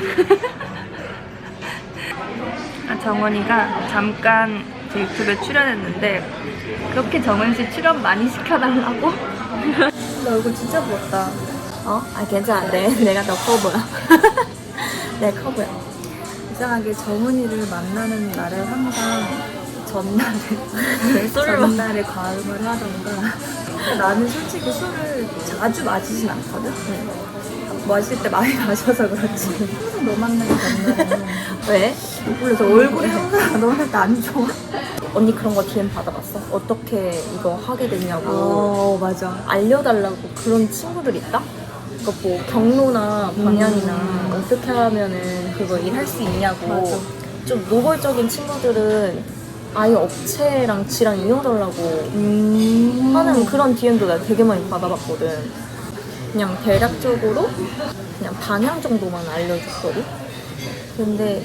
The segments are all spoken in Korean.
아, 정원이가 잠깐 제 유튜브에 출연했는데 그렇게 정원 씨 출연 많이 시켜달라고? 너 얼굴 진짜 부었다. 어? 아 괜찮은데 내가 더 커 보여. 내가 커 보여. 이상하게 정은이를 만나는 날은 항상 전날에 술을 전날에 과음을 하던가. 나는 솔직히 술을 자주 마시진 않거든 마실 때 많이 마셔서 그렇지 항상 너 만나는 전날에는 왜? 몰라서 얼굴이 항상 너한테 안 좋아 언니 그런 거 DM 받아봤어? 어떻게 이거 하게 됐냐고 어 맞아 알려달라고 그런 친구들 있다? 그러니까 뭐 경로나 방향이나 음. 어떻게 하면은 그거 일할 수 있냐고 맞아. 좀 노골적인 친구들은 아예 업체랑 지랑 이어달라고 음 하는 그런 DM도 내가 되게 많이 받아봤거든. 그냥 대략적으로 그냥 방향 정도만 알려줬거든. 근데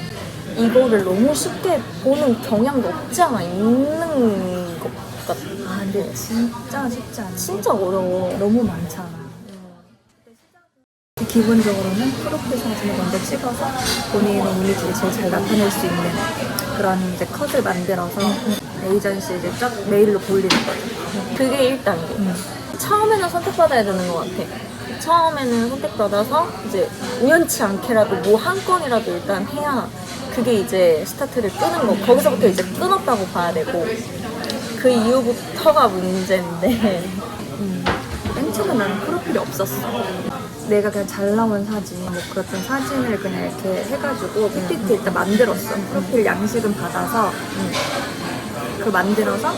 이거를 너무 쉽게 보는 경향도 없지 않아 있는 것 같아. 아 근데 진짜 쉽지 않아 진짜 어려워. 너무 많잖아 기본적으로는 프로필 사진을 먼저 찍어서 본인의 이미지를 제일 잘 나타낼 수 있는 그런 이제 컷을 만들어서 에이전시에 이제 쫙 메일로 돌리는 거죠. 그게 1단계. 처음에는 선택받아야 되는 것 같아. 처음에는 선택받아서 이제 우연치 않게라도 뭐 한 건이라도 일단 해야 그게 이제 스타트를 끄는 거. 거기서부터 이제 끊었다고 봐야 되고 그 이후부터가 문제인데 맨 처음에 나는 프로필이 없었어. 내가 그냥 잘 나온 사진, 뭐 그랬던 사진을 그냥 이렇게 해가지고 PPT 일단 만들었어. 프로필 양식은 받아서 그걸 만들어서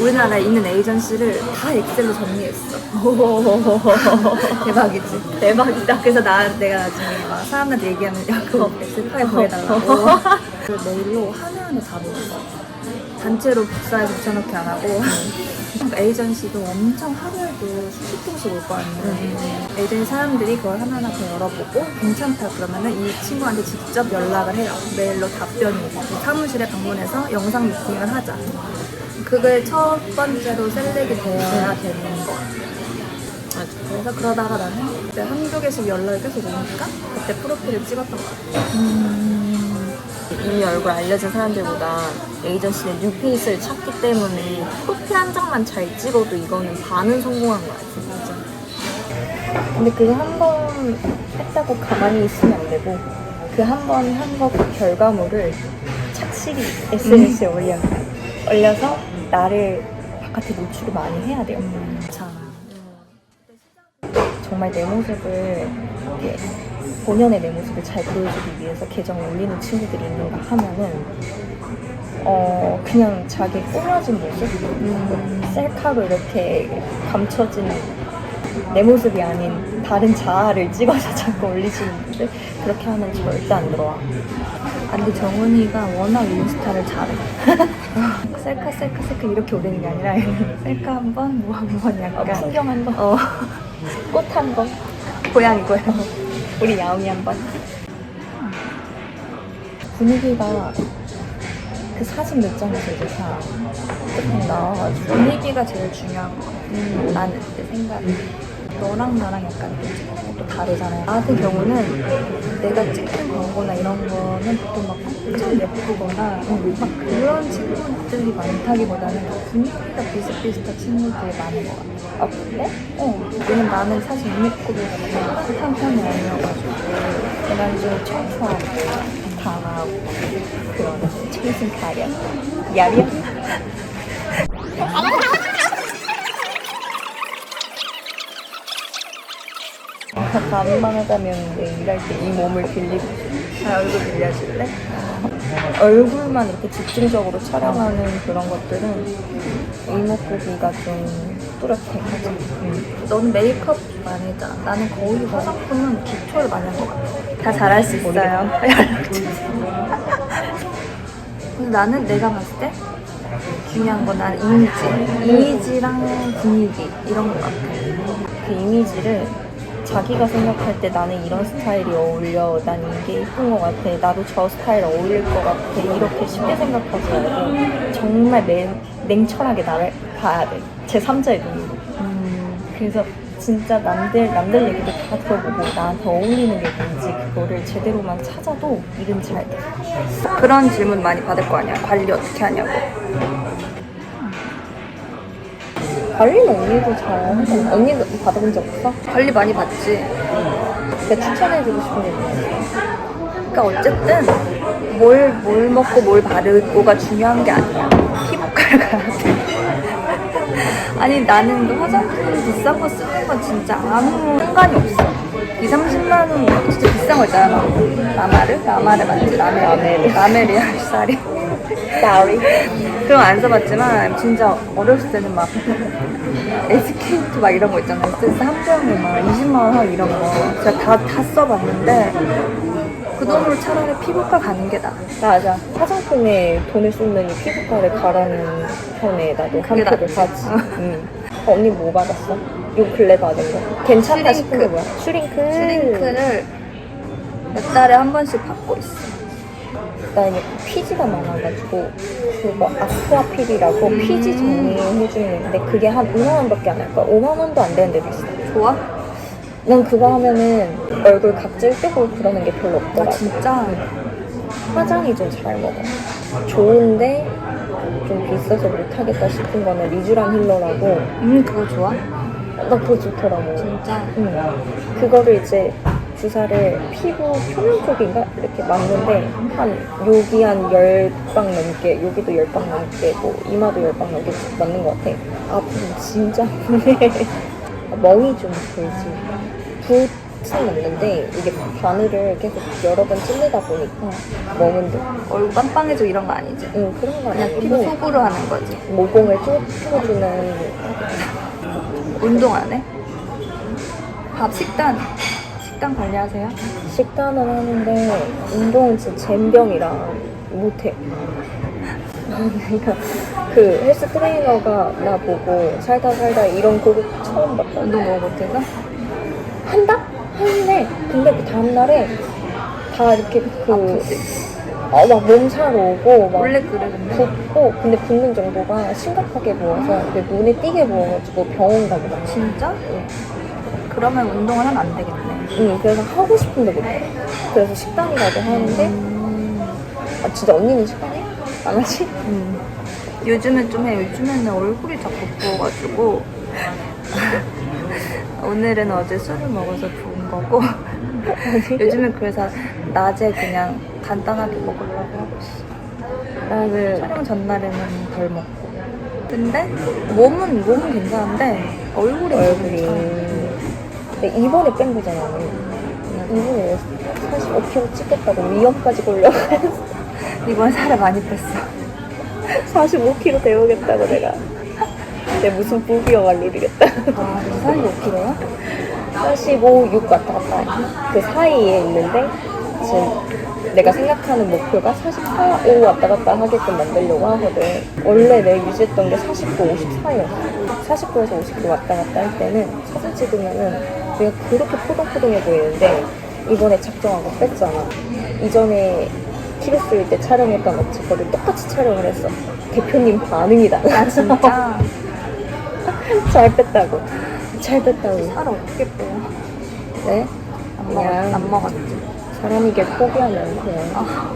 우리나라에 있는 에이전시를 다 엑셀로 정리했어. 대박이지. 대박이다. 그래서 나 내가 나중에 막 사람들한테 얘기하면 야 그거 엑셀 파일 보내달라고. 그 메일로 하나하나 다 보냈어. 단체로 복사해 붙여넣기 안 하고 에이전시도 엄청 하루에도 수십 통씩 올 거 아니에요. 에이전시 사람들이 그걸 하나하나 다 열어보고 괜찮다 그러면은 이 친구한테 직접 연락을 해요. 메일로 답변이 오고 사무실에 방문해서 영상 미팅을 하자. 그게 첫 번째로 셀렉이 되어야 되는 거. 그래서 그러다가 나는 이제 한두 개씩 연락이 계속 오니까 그때 프로필을 찍었던 것 같아. 이미 얼굴 알려진 사람들보다 에이전시는 뉴페이스를 찾기 때문에 프로필 한 장만 잘 찍어도 이거는 반은 성공한 거야. 맞아. 근데 그거 한 번 했다고 가만히 있으면 안 되고 그 한 번 한거그 결과물을 착실히 SNS에 올려 올려서 나를 바깥에 노출을 많이 해야 돼요. 괜찮아. 정말 내 모습을 이렇게 본연의 내 모습을 잘 보여주기 위해서 계정을 올리는 친구들이 있는가 하면은 어 그냥 자기 꾸며진 모습, 음, 셀카로 이렇게 감춰진 내 모습이 아닌 다른 자아를 찍어서 자꾸 올리시는 분들 그렇게 하면 절대 안 들어와. 아, 근데 정은이가 워낙 인스타를 잘해. 셀카, 셀카, 셀카 이렇게 올리는 게 아니라 셀카 한 번, 뭐 한번 어, 약간. 풍경 한 번, 어, 꽃한 번, 고양이, 고양이. 우리 야옹이 한 번. 분위기가 그 사진 몇 장에서 이제 다 조금 나와가지고 분위기가 제일 중요한 것 같아. 나는 내 생각에. 너랑 나랑 약간 것도 다르잖아요. 나 같은 경우는 내가 찍는 광고나 이런 거는 보통 막 엄청 예쁘거나 막 그런 친구들이 많다기보다는 분위기가 비슷비슷한 친구들이 많은 것 같아. 아 그래? 어, 왜냐면 나는 사실 그렇게 핫한 편이 아니어가지고 약간 좀 청초하고 강하고 그런 청순 가련 야련 다 가능하다면 내 일할 때 이 몸을 빌리고 아, 얼굴 빌려줄래? 얼굴만 이렇게 집중적으로 촬영하는 그런 것들은 이목구비가 좀 뚜렷해 음. 넌 메이크업 많이 했잖아. 나는 거의 화장품은 기초를 많이 한 것 같아. 다 잘할 수 있어요. 근데 나는 내가 봤을 때 중요한 건 나는 이미지. 이미지랑 분위기 이런 것 같아. 그 이미지를 자기가 생각할 때 나는 이런 스타일이 어울려, 난 이게 예쁜 것 같아, 나도 저 스타일 어울릴 것 같아, 이렇게 쉽게 생각하지 말고 정말 냉, 냉철하게 나를 봐야 돼. 제 3자의 눈으로. 음, 그래서 진짜 남들 남들 얘기도 다 들어보고 나한테 어울리는 게 뭔지 그거를 제대로만 찾아도 일은 잘 돼. 그런 질문 많이 받을 거 아니야. 관리 어떻게 하냐고. 관리는 언니도 잘 하잖아. 언니도 받아본 적 없어? 관리 많이 받지. 내가 추천해주고 싶은 게 뭐야? 그러니까 어쨌든 뭘, 뭘 먹고 뭘 바르고가 중요한 게 아니야. 피부과를 가야 돼. 아니 나는 그 화장품 비싼 거 쓰는 건 진짜 아무 상관이 없어. 2, 30만 원 진짜 비싼 거 있잖아. 라마르? 라마르 맞지? 라메르. 라메르. 라메르야, 쌀이. Sorry. 그럼 안 써봤지만 진짜 어렸을 때는 막 에스케이트 막 이런 거 있잖아요. 에센스 한 병에 막 20만 원 하고 이런 거 제가 다, 다 써봤는데 그 돈으로 차라리 피부과 가는 게 나아. 맞아. 화장품에 돈을 쏟는 이 피부과를 가라는 편에 나도 그게 한표를 낫지. 하지. 응. 어, 언니 뭐 받았어? 요 근래 받은 거. 괜찮다 슈링크. 싶은 게 뭐야? 슈링크. 슈링크를 몇 달에 한 번씩 받고 있어. 나 이제 피지가 많아가지고 그거 아쿠아필이라고 피지 정리해주는 건데 그게 한 5만 원밖에 안할 거야. 5만 원도 안 되는 데도 있어. 좋아? 난 그거 하면은 얼굴 각질 뜨고 그러는 게 별로 나 없더라. 진짜 화장이 좀 잘 먹어. 좋은데 좀 비싸서 못하겠다 싶은 거는 리쥬란 힐러라고 음 그거 좋아? 나 그거 좋더라고. 진짜 응. 그거를 이제 주사를 피부 표면 쪽인가 이렇게 맞는데 한 여기 한 열 방 넘게 여기도 열 방 넘게 뭐 이마도 열 방 넘게 맞는 것 같아. 아프면 진짜 아프네. 멍이 좀 들지. 붓은 없는데 이게 바늘을 계속 여러 번 찔르다 보니까 멍은 들. 얼굴 빵빵해지고 이런 거 아니지? 응 그런 거 그냥 피부 아니고 속으로 하는 거지. 모공을 좁혀주는 운동 안 해? 밥 식단 식단 관리하세요? 식단은 하는데 운동은 진짜 젬병이라 못해. 그러니까 그 헬스 트레이너가 나 보고 살다 살다 이런 고급 처음 봤다. 운동 너무 못해서? 한다? 하는데 근데 그 다음날에 다 이렇게 그? 어, 막 몸살 오고 막 원래 그래 근데 붓고 근데 붓는 정도가 심각하게 부어서 그 눈에 띄게 부어가지고 병원 가고 막 진짜? 그러면 운동을 하면 안 되겠네. 응, 그래서 하고 싶은데 못해. 그래서 식단이라도 하는데 아, 진짜 언니는 식단해? 안 하지? 음. 요즘은 좀 해. 요즘에는 얼굴이 자꾸 부어가지고 오늘은 어제 술을 먹어서 부은 거고 요즘은 그래서 낮에 그냥 간단하게 먹으려고 하고 있어. 나는 촬영 전날에는 덜 먹고. 근데 몸은 몸은 괜찮은데 얼굴이 얼굴이 괜찮아. 근데 이번에 뺀 거잖아. 이번에 45kg 찍겠다고 위험까지 걸려가지고 이번 살을 많이 뺐어. 45kg 데우겠다고 내가. 내 무슨 부비어가 룰이겠다. 아, 이 살이 5kg야? 45, 6 왔다 갔다 해. 그 사이에 있는데 지금 내가 생각하는 목표가 44, 5 왔다 갔다 하게끔 만들려고 하거든. 원래 내가 유지했던 게 49, 54였어. 49에서 50도 왔다 갔다 할 때는 사진 찍으면은 내가 그렇게 포동포동해 보이는데 이번에 작정하고 뺐잖아. 이전에 키로수일 때 촬영했던 업체 거를 똑같이 촬영을 했어. 대표님 반응이다. 아, 진짜? 잘 뺐다고. 잘 뺐다고. 살 빼? 네? 안. 먹었, 안 먹었지. 사람이게 포기하면 그냥 아,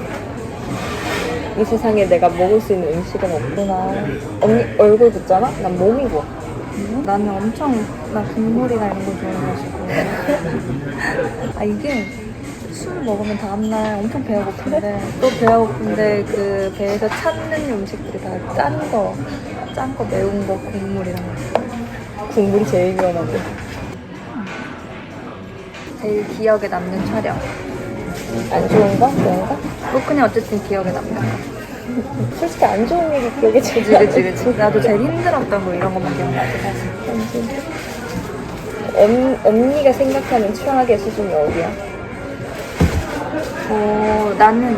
이 세상에 내가 먹을 수 있는 음식은 없구나. 언니 얼굴 붓잖아? 난 몸이 부어. 나는 엄청 나 국물이나 이런 거 좋아해가지고 아 이게 술 먹으면 다음날 엄청 배가 고픈데 또 배가 고픈데 그 배에서 찾는 음식들이 다 짠 거, 짠 거, 매운 거, 국물 이런 거 국물이 제일 위험한데. 제일 기억에 남는 촬영 안 좋은 거? 좋은 거? 뭐 그냥 어쨌든 기억에 남는 거 솔직히 안 좋은 일이 기억에 제일 그치 그치 그치 나도 제일 힘들었던 거 이런 것만 기억나지 사실 언, 언니가 생각하는 최악의 수준이 어디야? 어, 나는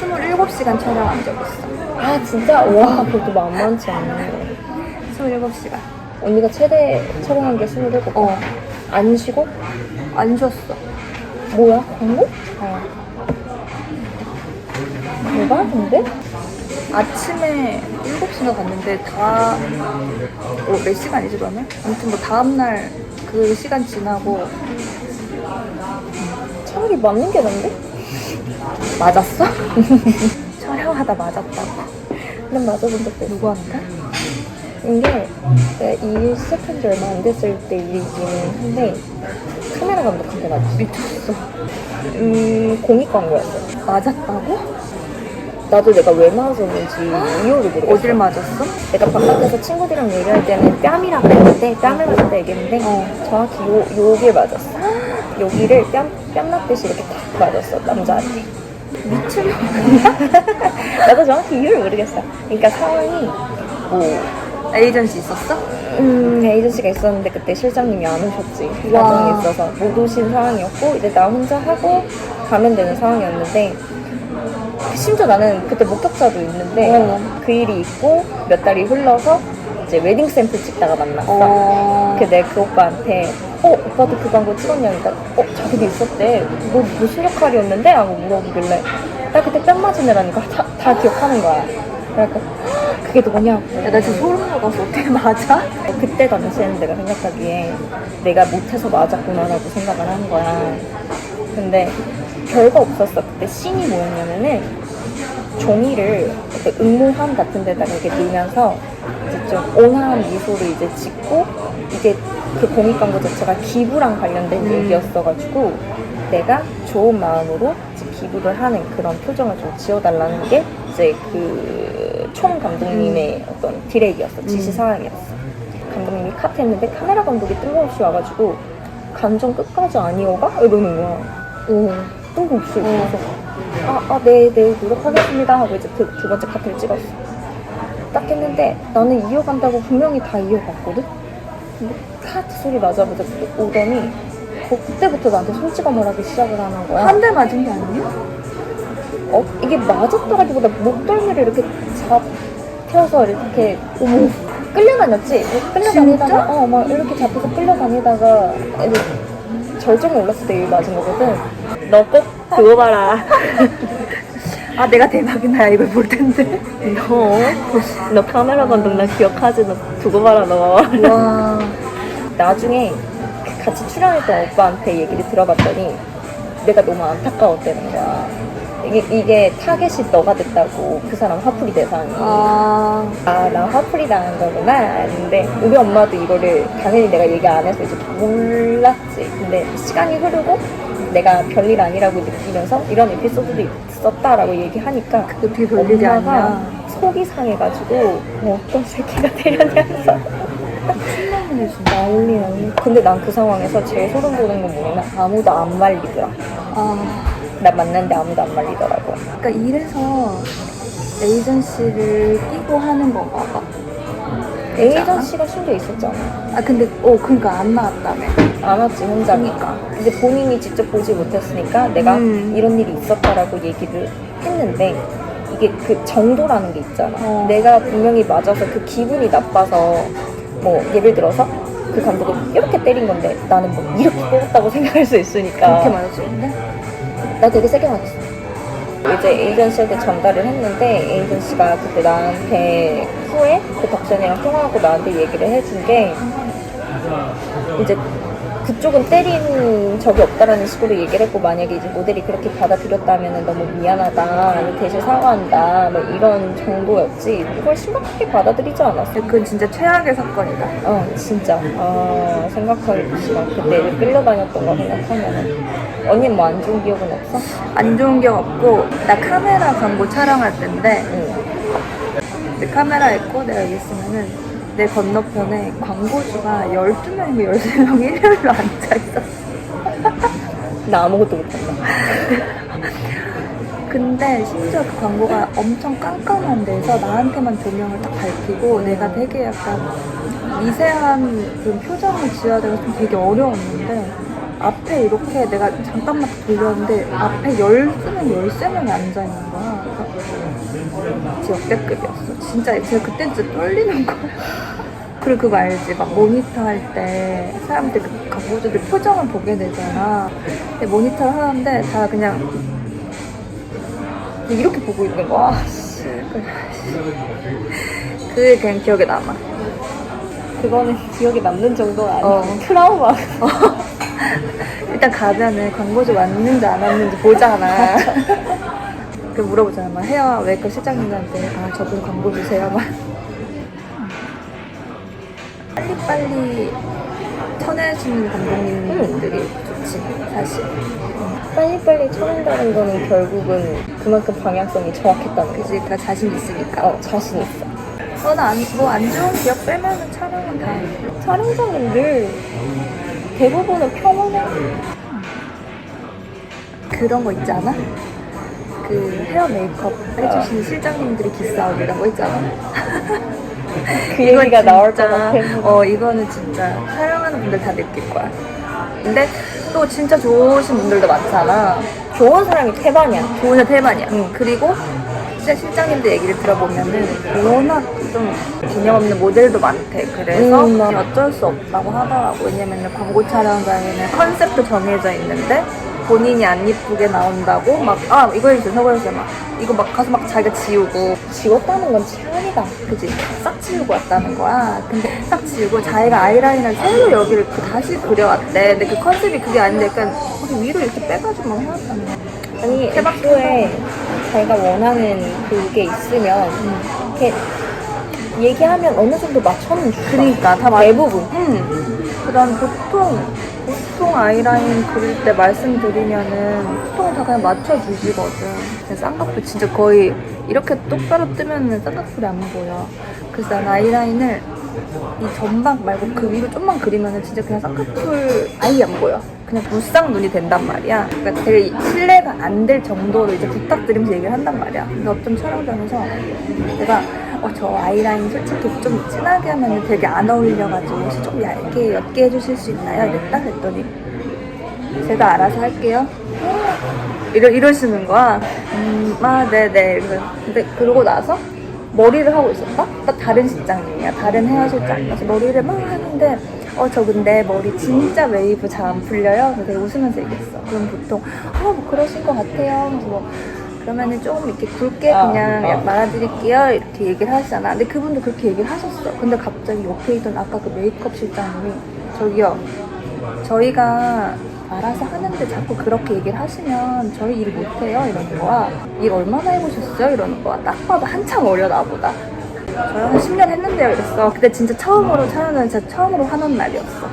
27시간 촬영한 적 있어 아 진짜? 와 그것도 만만치 않네. 27시간 언니가 최대 촬영한 게 27번. 어. 안 쉬고? 안 쉬었어 뭐야? 광고? 어. 대박인데? 아침에 7시인가 갔는데 다, 어, 몇 시간이지 그러면? 아무튼 뭐 다음날 그 시간 지나고 차라리 맞는 게 난데? 맞았어? 촬영하다 맞았다고. 난 맞아본 적도 있어. 누구한테? 이게 내가 이 시작한 지 얼마 안 됐을 때 일이기는 한데 카메라 감독한테 맞았어. 미쳤어. 음, 공익 광고였어. 맞았다고? 나도 내가 왜 맞았는지 이유를 모르겠어. 어딜 맞았어? 내가 바깥에서 친구들이랑 얘기할 때는 뺨이라고 했는데 뺨을 맞았다 얘기했는데 어. 정확히 요, 요길 맞았어. 여기를 뺨, 뺨 맞듯이 이렇게 탁 맞았어, 남자한테. 미친 나도 정확히 이유를 모르겠어. 그러니까 상황이 뭐 에이전시 있었어? 음, 에이전시가 있었는데 그때 실장님이 안 오셨지. 와. 가정이 있어서 못 오신 상황이었고 이제 나 혼자 하고 가면 되는 상황이었는데 심지어 나는 그때 목격자도 있는데 어. 그 일이 있고 몇 달이 흘러서 이제 웨딩 샘플 찍다가 만났어. 어. 그 내가 그 오빠한테 어 오빠도 그 광고 찍었냐니까 어 자기도 있었대 뭐 무슨 역할이었는데 하고 물어보길래 나 그때 뺨 맞은 애라니까 다, 다 기억하는 거야 그래갖고 "헉, 그게 너냐고 야, 나 지금 소름 돋아서 어떻게 맞아? 그때 당시에는 내가 생각하기에 내가 못해서 맞았구나라고 생각을 한 거야 근데 별거 없었어 그때 씬이 뭐였냐면은 종이를 응모함 같은 데다가 이렇게 넣으면서 이제 좀 온화한 미소를 이제 짓고 이게 그 공익 광고 자체가 기부랑 관련된 음. 얘기였어가지고 내가 좋은 마음으로 이제 기부를 하는 그런 표정을 좀 지어달라는 게 이제 그 총 감독님의 어떤 디렉이었어 지시 음. 사항이었어 감독님이 컷 했는데 카메라 감독이 뜬금없이 와가지고 감정 끝까지 아니어가? 이러는 거야 오 뜬금없이 그래서 아, 아, 네, 네, 노력하겠습니다 하고 이제 두, 두 번째 카트를 찍었어. 딱 했는데 나는 이어간다고 분명히 다 이어갔거든? 근데 카트 소리 나자마자 오더니 그때부터 나한테 손찌검을 하기 시작을 하는 거야. 한 대 맞은 게 아니야? 어, 이게 맞았다기보다 목덜미를 이렇게 잡혀서 이렇게 어머 끌려다녔지? 끌려다니다가? 어, 막 이렇게 잡혀서 끌려다니다가 이제 절정에 올랐을 때 맞은 거거든. 너 꼭 그거 봐라. 아, 내가 대박이나 이걸 볼 텐데. 너, 너 카메라 감독 나 기억하지? 너 두고 봐라 너. 와. 나중에 그 같이 출연했던 오빠한테 얘기를 들어봤더니 내가 너무 안타까웠다는 거야. 이게, 이게 타겟이 너가 됐다고 그 사람 화풀이 대상이. 아. 아, 나 화풀이 당한 거구나. 근데 우리 엄마도 이거를 당연히 내가 얘기 안 해서 이제 몰랐지. 근데 시간이 흐르고 내가 별일 아니라고 느끼면서 이런 에피소드도 있었다라고 얘기하니까 그게 되게 별일이 엄마가 아니야. 속이 상해가지고 뭐 어떤 새끼가 되려냐면서 신나네, 진짜. 난리 난리. 근데 난 그 상황에서 제일 소름 돋는 건 뭐냐면 아무도 안 말리더라. 아. 나 만났는데 아무도 안 말리더라고. 그러니까 이래서 에이전시를 끼고 하는 건가 봐. 에이전시가 심지어 있었잖아. 아, 근데, 어, 그러니까 안 나왔다며. 안 왔지 혼자니까 이제 본인이 직접 보지 못했으니까 내가 음. 이런 일이 있었다라고 얘기를 했는데 이게 그 정도라는 게 있잖아 어. 내가 분명히 맞아서 그 기분이 나빠서 뭐 예를 들어서 그 감독을 이렇게 때린 건데 나는 뭐 이렇게 때렸다고 생각할 수 있으니까 그렇게 맞았었는데? 나 되게 세게 맞았어. 이제 에이전시한테 전달을 했는데 에이전시가 그때 나한테 후에 그 덕선이랑 통화하고 나한테 얘기를 해준 게 이제 그쪽은 때린 적이 없다라는 식으로 얘기를 했고 만약에 이제 모델이 그렇게 받아들였다면 너무 미안하다 대신 사과한다 뭐 이런 정도였지 그걸 심각하게 받아들이지 않았어 그건 진짜 최악의 사건이다. 어 진짜 아 생각하기가 그때 끌려다녔던 거 생각하면은 언니 뭐 안 좋은 기억은 없어? 안 좋은 게 없고, 나 카메라 광고 촬영할 때인데, 응내 카메라 있고 내가 여기 있으면은 내 건너편에 광고주가 12명인가 13명 일렬로 앉아있었어. 나 아무것도 못한다 근데 심지어 그 광고가 엄청 깜깜한 데서 나한테만 조명을 딱 밝히고 내가 되게 약간 미세한 그런 표정을 지어야 돼서 좀 되게 어려웠는데 앞에 이렇게 내가 잠깐만 돌렸는데 앞에 12명, 13명이 앉아있는 거야. 그래서 진짜 역대급이었어. 진짜 제가 그때 진짜 떨리는 거야. 그리고 그거 알지? 막 모니터 할 때 사람들 그 광고주들 표정을 보게 되잖아. 근데 모니터를 하는데 다 그냥 이렇게 보고 있는 거야. 아, 씨. 그게 그냥 기억에 남아. 그거는 기억에 남는 정도가 아니고 어. 트라우마. 일단 가면은 광고주 왔는지 안 왔는지 보잖아. 그 물어보잖아. 막 헤어 메이크업 실장님한테 아 저분 광고 주세요. 막 빨리빨리 쳐내주는 감독님들이 좋지 사실. 빨리빨리 쳐낸다는 거는 결국은 그만큼 방향성이 정확했다는 거지. 그지 다 자신 있으니까. 어, 자신 있어. 어나뭐안 좋은 기억 빼면은 촬영은 다. 촬영장은 늘 대부분은 평온해. 그런 거 있지 않아? 그 헤어 메이크업 해주시는 실장님들이 기싸움 이런 거 있잖아. 그 이건 얘기가 나올 것 진짜, 같아. 어, 이거는 진짜 촬영하는 분들 다 느낄 거야. 근데 또 진짜 좋으신 분들도 많잖아. 좋은 사람이 태반이야. 좋은 애 대만이야. 응. 그리고 진짜 실장님들 얘기를 들어보면은 워낙 좀 개념 없는 모델도 많대. 그래서 음, 맞아. 어쩔 수 없다고 하더라고. 왜냐면은 광고 촬영장에는 컨셉도 정해져 있는데 본인이 안 이쁘게 나온다고 막, 아, 이거 해주세요, 저거 해주세요. 막, 이거 막 가서 막 자기가 지우고 지웠다는 건 취향이다. 그지? 싹 지우고 왔다는 거야. 근데 싹 지우고 자기가 아이라인을 새로 여기를 그 다시 그려왔대. 근데 그 컨셉이 그게 아닌데 약간 위로 이렇게 빼가지고 막 해놨다는 거야. 아니, 애초에 자기가 원하는 그게 있으면 이렇게 얘기하면 어느 정도 맞춰는 줘. 그러니까 다 말- 대부분. 응. 그다음 보통 보통 아이라인 그릴 때 말씀드리면은 보통 다 그냥 맞춰주시거든. 쌍꺼풀 진짜 거의 이렇게 똑바로 뜨면은 쌍꺼풀이 안 보여. 그래서 난 아이라인을 이 전방 말고 그 위로 좀만 그리면은 진짜 그냥 쌍꺼풀 아예 안 보여. 그냥 무쌍 눈이 된단 말이야. 그러니까 되게 신뢰가 안 될 정도로 이제 부탁드리면서 얘기를 한단 말이야. 근데 어떤 촬영장에서 내가 어, 저 아이라인 솔직히 좀 진하게 하면 되게 안 어울려가지고 혹시 좀 얇게 옅게 해주실 수 있나요? 이랬다 했더니 제가 알아서 할게요. 이러, 이러시는 거야. 음, 아, 네네. 그래서 근데 그러고 나서 머리를 하고 있었다? 또 다른 실장님이야. 다른 헤어 실장. 그래서 머리를 막 하는데, 어, 저 근데 머리 진짜 웨이브 잘 안 풀려요? 그래서 내가 웃으면서 얘기했어. 그럼 보통, 어, 뭐 그러신 것 같아요. 그래서 뭐, 그러면은 좀 이렇게 굵게 아, 그냥 아. 말아드릴게요. 이렇게 얘기를 하시잖아. 근데 그분도 그렇게 얘기를 하셨어. 근데 갑자기 옆에 있던 아까 그 메이크업 실장님이, 저기요, 저희가 알아서 하는데 자꾸 그렇게 얘기를 하시면 저희 일 못해요 이러는 거야 일 얼마나 해보셨어요? 이러는 거야 딱 봐도 한참 어려 나보다 저희 한 10년 했는데요 이랬어 그때 진짜 처음으로 촬영은 진짜 처음으로 하는 날이었어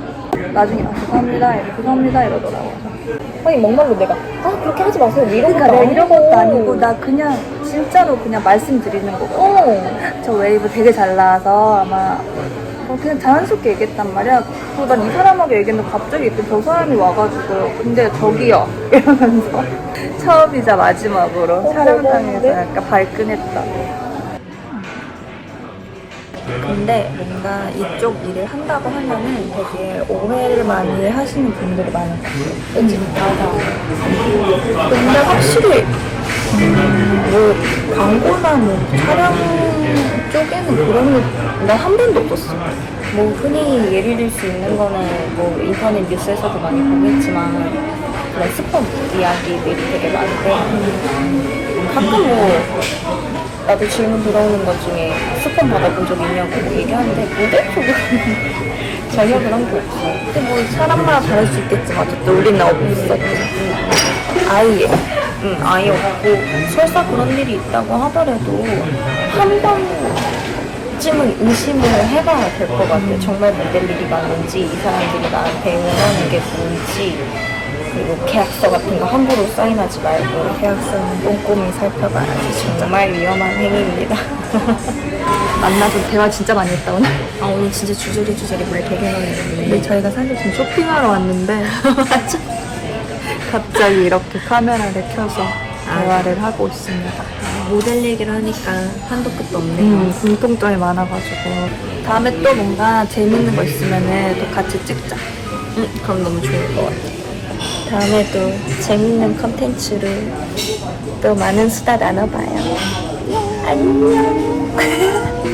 나중에 아 죄송합니다 이러- 죄송합니다 이러더라고 아니, 막말로 내가, 아, 그렇게 하지 마세요. 이런 그러니까 것도 이런 것도 아니고. 아니고 나 그냥 진짜로 그냥 말씀드리는 거고 어. 저 웨이브 되게 잘 나와서 아마 어, 그냥 자연스럽게 얘기했단 말이야. 그리고 난 이 사람하고 얘기했는데 갑자기 이렇게 저 사람이 와가지고 근데 저기요 이러면서 처음이자 마지막으로 어, 촬영장에서 대박인데? 약간 발끈했다. 근데 뭔가 이쪽 일을 한다고 하면은 되게 오해를 많이 하시는 분들이 많은 것 같아요. 그치? 맞아. 근데 확실히 음, 뭐 광고나 뭐 촬영 쪽에는 그런 거 나한 번도 없었어. 뭐 흔히 예를 들 수 있는 거는 뭐 인터넷 뉴스에서도 많이 보겠지만 그런 스폰 이야기들이 되게 많은데 가끔 뭐 나도 질문 들어오는 것 중에 스폰 받아본 적 있냐고 뭐 얘기하는데 모델 쪽은 전혀 그런 게 없어. 근데 뭐 사람마다 다를 수 있겠지만 어쨌든 우리는 없었지. 아예. 응, 아예 없고 설사 그런 일이 있다고 하더라도 한 번쯤은 의심을 해봐야 될 것 같아. 정말 모델 일이 맞는지 이 사람들이 나한테 원하는 게 뭔지 그리고 계약서 같은 거 함부로 사인하지 말고 계약서는 꼼꼼히 살펴봐야지. 정말 위험한 행위입니다. 만나서 대화 진짜 많이 했다 오늘. 아 오늘 진짜 주저리 주저리 말 되게 많이 했는데 근데 저희가 사실 지금 쇼핑하러 왔는데 갑자기 이렇게 카메라를 켜서 대화를 하고 있습니다. 모델 얘기를 하니까 한도 끝도 없네요. 음, 공통점이 많아가지고 다음에 또 뭔가 재밌는 거 있으면은 또 같이 찍자. 음, 그럼 너무 좋을 것 같아. 다음에도 재밌는 컨텐츠로 또 많은 수다 나눠봐요. 안녕.